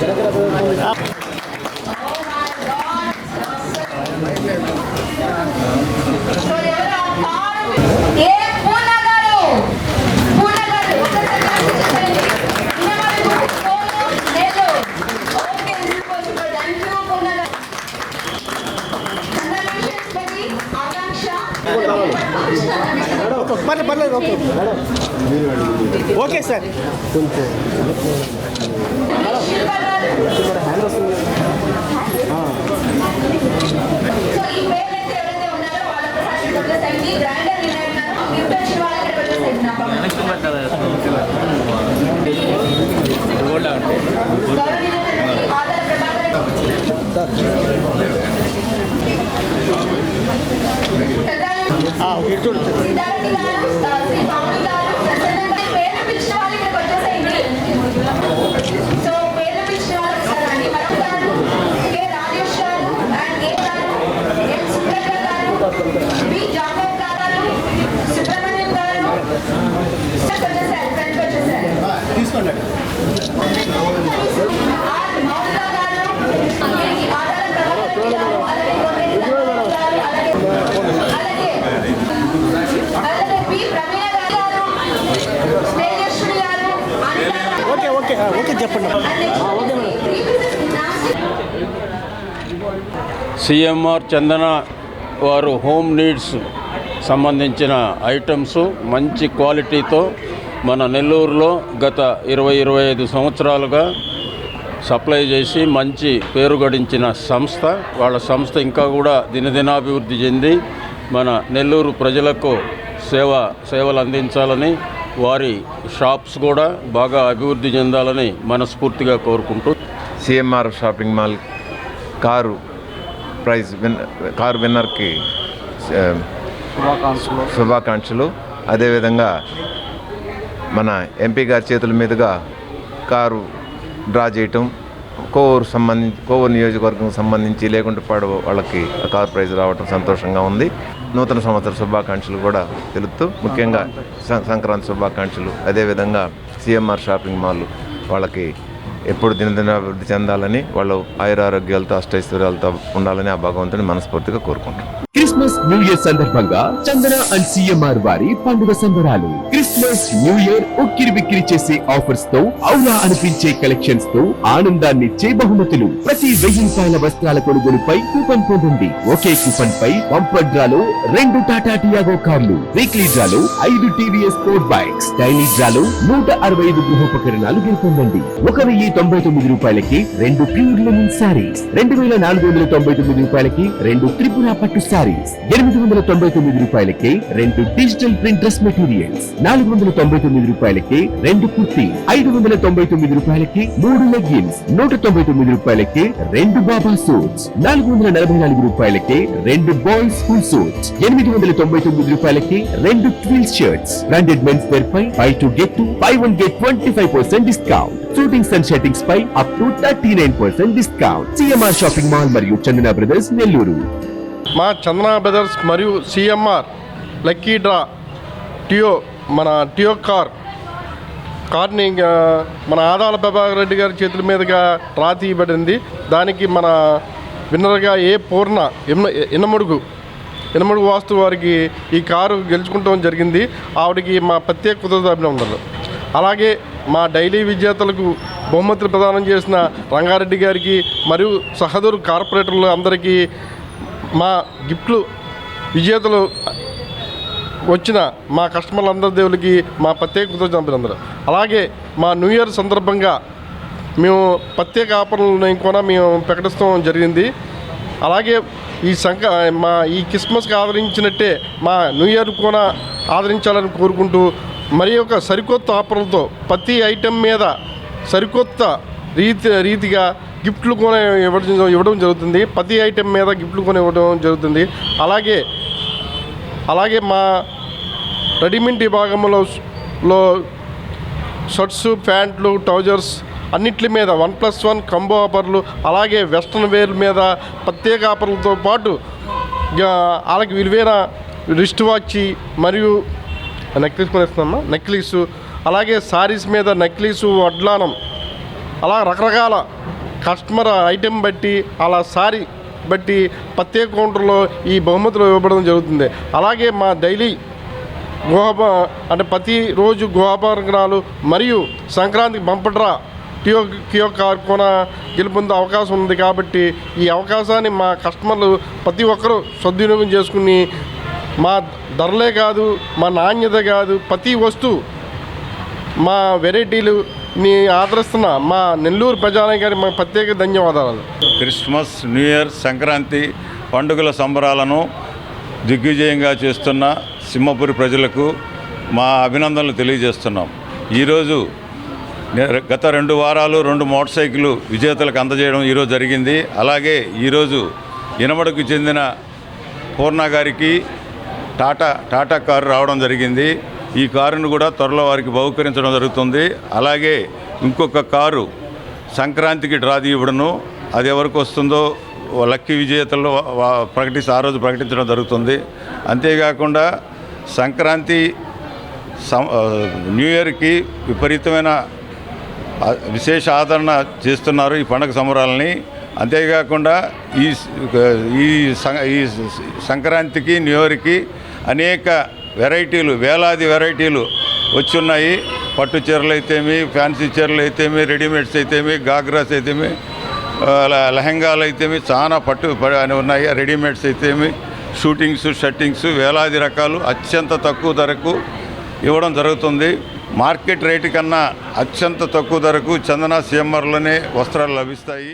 Gracias. Okay sir. కొంచెం ఉన్నారో వాళ్ళ ఒకసారి వచ్చేసరికి గ్రైండర్ వినర్ గిఫ్ట్ వచ్చిన వాళ్ళకి వచ్చేసరికి నా గౌరవనీయులైన ఆధార ప్రభాకర్ ఓకే చూడండి సిద్ధార్థి గారు శ్రీ పావని గారు ప్రసన్న గారు పేర్లు పిలిచిన వాళ్ళు ఇక్కడికి వచ్చేసేయండి సో పేర్లు పిలిచిన వాళ్ళు ఒకసారి మధు గారు కె రాజేష్ గారు అండ్ ఏ గారు ఎన్ సుబ్రహ్మ గారు బి జాకబ్ గారు సుబ్రహ్మణ్యం గారు సార్ వచ్చేసారు ఫ్రెండ్కి వచ్చేసారు తీసుకోండి ఆర్ మౌనిక గారు అలాగే ఆధార ప్రభాకర్ గారు అలాగే గోవింద్ గారు అలాగే అలాగే అలాగే పి ప్రవీణ గారు స్నేహేశ్వరి గారు అనిత గారు ఓకే ఓకే ఆ, ఓకే చెప్పండి. సిఎంఆర్ చందన వారు హోమ్ నీడ్స్ సంబంధించిన ఐటమ్స్ మంచి క్వాలిటీతో మన నెల్లూరులో గత ఇరవై ఇరవై ఐదు సంవత్సరాలుగా సప్లై చేసి మంచి పేరు గడించిన సంస్థ. వాళ్ళ సంస్థ ఇంకా కూడా దినదినాభివృద్ధి చెంది మన నెల్లూరు ప్రజలకు సేవ సేవలు అందించాలని వారి షాప్స్ కూడా బాగా అభివృద్ధి చెందాలని మనస్ఫూర్తిగా కోరుకుంటూ CMR shopping mall car prize win car విన్నర్కి శుభాకాంక్షలు. అదేవిధంగా మన ఎంపీ గారి చేతుల మీదుగా కారు డ్రా చేయటం కోవూరు సంబంధించి కోవూరు నియోజకవర్గం సంబంధించి లేకుంటే పాడు వాళ్ళకి ఆ కారు ప్రైజ్ రావటం సంతోషంగా ఉంది. నూతన సంవత్సర శుభాకాంక్షలు కూడా తెలుపుతూ ముఖ్యంగా సంక్రాంతి శుభాకాంక్షలు. అదేవిధంగా సిఎంఆర్ షాపింగ్ మాల్ వాళ్ళకి ఎప్పుడు దినదినాభివృద్ధి చెందాలని వాళ్ళు ఆయురారోగ్యాలతో అష్టైశ్వర్యాలతో ఉండాలని ఆ భగవంతుని మనస్ఫూర్తిగా కోరుకుంటున్నాం. క్రిస్మస్ న్యూ ఇయర్ సందర్భంగా చందన అండ్ సిఎంఆర్ వారి పండుగ సంబరాలు. క్రిస్మస్ న్యూ ఇయర్ ఉక్కిరి బిక్కిరి చేసే ఆఫర్స్తో అవునా అనిపించే కలెక్షన్స్తో ఆనందాన్నిచ్చే బహుమతులు. ప్రతి వెయ్యి రూపాయల వస్త్రాల కొనుగోలుపై కూపన్ పొందండి. ఒకే కూపన్ పై బంపర్ డ్రాలో రెండు టాటా టియాగో కార్లు వీక్లీ డ్రాలో ఐదు టీవీఎస్ స్పోర్ట్ బైక్స్ డైలీ డ్రాలో నూట అరవై ఐదు గృహోపకరణాలు గెలుపొందండి. ఒక వెయ్యి తొంభై తొమ్మిది రూపాయలకి రెండు ప్యూర్ లెనిన్ శారీస్ రెండు వేల నాలుగు వందల తొంభై తొమ్మిది రూపాయలకి రెండు త్రిపుర పట్టు శారీస్ ఎనిమిది వందల తొంభై తొమ్మిది రూపాయలకి రెండు డిజిటల్ ప్రింట్ డ్రెస్ మెటీరియల్స్ నాలుగు వందల వందల తొంభై తొమ్మిది రూపాయలకి రెండు కుర్తీ ఐదు వందల తొంభై తొమ్మిది రూపాయలకి మూడు లెగ్గిన్స్ నూట తొంభై తొమ్మిది రూపాయలకి రెండు బాబా సూట్స్ నాలుగు వందల నలభై నాలుగు రూపాయలకి రెండు బాయ్స్ ఫుల్ సూట్స్ ఎనిమిది వందల తొంభై తొమ్మిది రూపాయలకి రెండు twill shirts. Branded men's wear pi buy two get two buy one get twenty five percent discount shootings and shirtings pi up to thirty nine percent discount CMR shopping mall మరియు Chandana brothers Nellore మా Chandana brothers మరియు CMR lucky draw టియో మన టియో car కార్ని మన ఆదాల ప్రభాకర్ రెడ్డి గారి చేతుల మీదుగా రా తీయబడింది. దానికి మన విన్నర్గా ఏ పూర్ణ ఇన్న ఎన్నమడుగు ఎన్నమడుగు వాస్తు వారికి ఈ కారు గెలుచుకుంటాం జరిగింది. ఆవిడకి మా ప్రత్యేక కృతజ్ఞతలు అలాగే మా డైలీ విజేతలకు బహుమతులు ప్రదానం చేసిన రంగారెడ్డి గారికి మరియు సహదూరు కార్పొరేటర్లు అందరికీ మా గిఫ్ట్లు విజేతలు వచ్చిన మా కస్టమర్లందరి దేవులకి మా ప్రత్యేక కృతజ్ఞతలు అలాగే మా న్యూ ఇయర్ సందర్భంగా మేము ప్రత్యేక ఆఫర్లను కూడా మేము ప్రకటిస్తాం జరిగింది. అలాగే ఈ సంక మా ఈ క్రిస్మస్కి ఆదరించినట్టే మా న్యూ ఇయర్ కూడా ఆదరించాలని కోరుకుంటూ మరి ఒక సరికొత్త ఆఫర్లతో ప్రతి ఐటెం మీద సరికొత్త రీతి రీతిగా గిఫ్ట్లు కూడా ఇవ్వడం ఇవ్వడం జరుగుతుంది. ప్రతి ఐటెం మీద గిఫ్ట్లు కూడా ఇవ్వడం జరుగుతుంది. అలాగే అలాగే మా రెడీమేడ్ విభాగంలో లో షర్ట్స్ ప్యాంట్లు ట్రౌజర్స్ అన్నిటి మీద వన్ ప్లస్ వన్ కంబో ఆఫర్లు అలాగే వెస్ట్రన్ వేర్ మీద ప్రత్యేక ఆఫర్లతో పాటు వాళ్ళకి విలువైన రిస్ట్ వాచ్ మరియు నెక్లెస్ కూడా నెక్లెస్ అలాగే సారీస్ మీద నెక్లెస్ వడ్లానం అలా రకరకాల కస్టమర్ ఐటెం బట్టి అలా సారీ బట్టి ప్రత్యేక కౌంటర్లో ఈ బహుమతులు ఇవ్వబడడం జరుగుతుంది. అలాగే మా డైలీ గోహా అంటే ప్రతిరోజు గుహాభరణాలు మరియు సంక్రాంతికి బంపడ్రా టియో కియో కార్కొన గెలుపొందే అవకాశం ఉంది కాబట్టి ఈ అవకాశాన్ని మా కస్టమర్లు ప్రతి ఒక్కరూ సద్వినియోగం చేసుకుని మా ధరలే కాదు మా నాణ్యత కాదు ప్రతి వస్తువు మా వెరైటీలు ని ఆదరిస్తున్న మా నెల్లూరు ప్రజానికి మా ప్రత్యేక ధన్యవాదాలు. క్రిస్మస్ న్యూ ఇయర్ సంక్రాంతి పండుగల సంబరాలను దిగ్విజయంగా చేస్తున్న సింహపురి ప్రజలకు మా అభినందనలు తెలియజేస్తున్నాం. ఈరోజు నే- గత రెండు వారాలు రెండు మోటార్ సైకిల్ విజేతలకు అందజేయడం ఈరోజు జరిగింది. అలాగే ఈరోజు ఇనమడకు చెందిన పూర్ణ గారికి టాటా టాటా కారు రావడం జరిగింది. ఈ కారును కూడా త్వరలో వారికి బహుకరించడం జరుగుతుంది. అలాగే ఇంకొక కారు సంక్రాంతికి డ్రా తీయబడును. అది ఎవరికి వస్తుందో లక్కీ విజేతల్లో ప్రకటిస్తే ఆ రోజు ప్రకటించడం జరుగుతుంది. అంతేకాకుండా సంక్రాంతి సం- న్యూ ఇయర్కి విపరీతమైన విశేష ఆదరణ చేస్తున్నారు ఈ పండుగ సంబరాలని. అంతేకాకుండా ఈ ఈ సం- ఈ సంక్రాంతికి న్యూ ఇయర్కి అనేక వెరైటీలు వేలాది వెరైటీలు వచ్చున్నాయి. పట్టు చీరలు అయితేమి ఫ్యాన్సీ చీరలు అయితేమి రెడీమేడ్స్ అయితేమి గాగ్రాస్ అయితేమి ల- లెహంగాలు అయితేమి చాలా పట్టు అని ఉన్నాయి. రెడీమేడ్స్ అయితేమి షూటింగ్స్ షట్టింగ్స్ వేలాది రకాలు అత్యంత తక్కువ ధరకు ఇవ్వడం జరుగుతుంది. మార్కెట్ రేటు కన్నా అత్యంత తక్కువ ధరకు చందన సీఎంఆర్లోనే వస్త్రాలు లభిస్తాయి.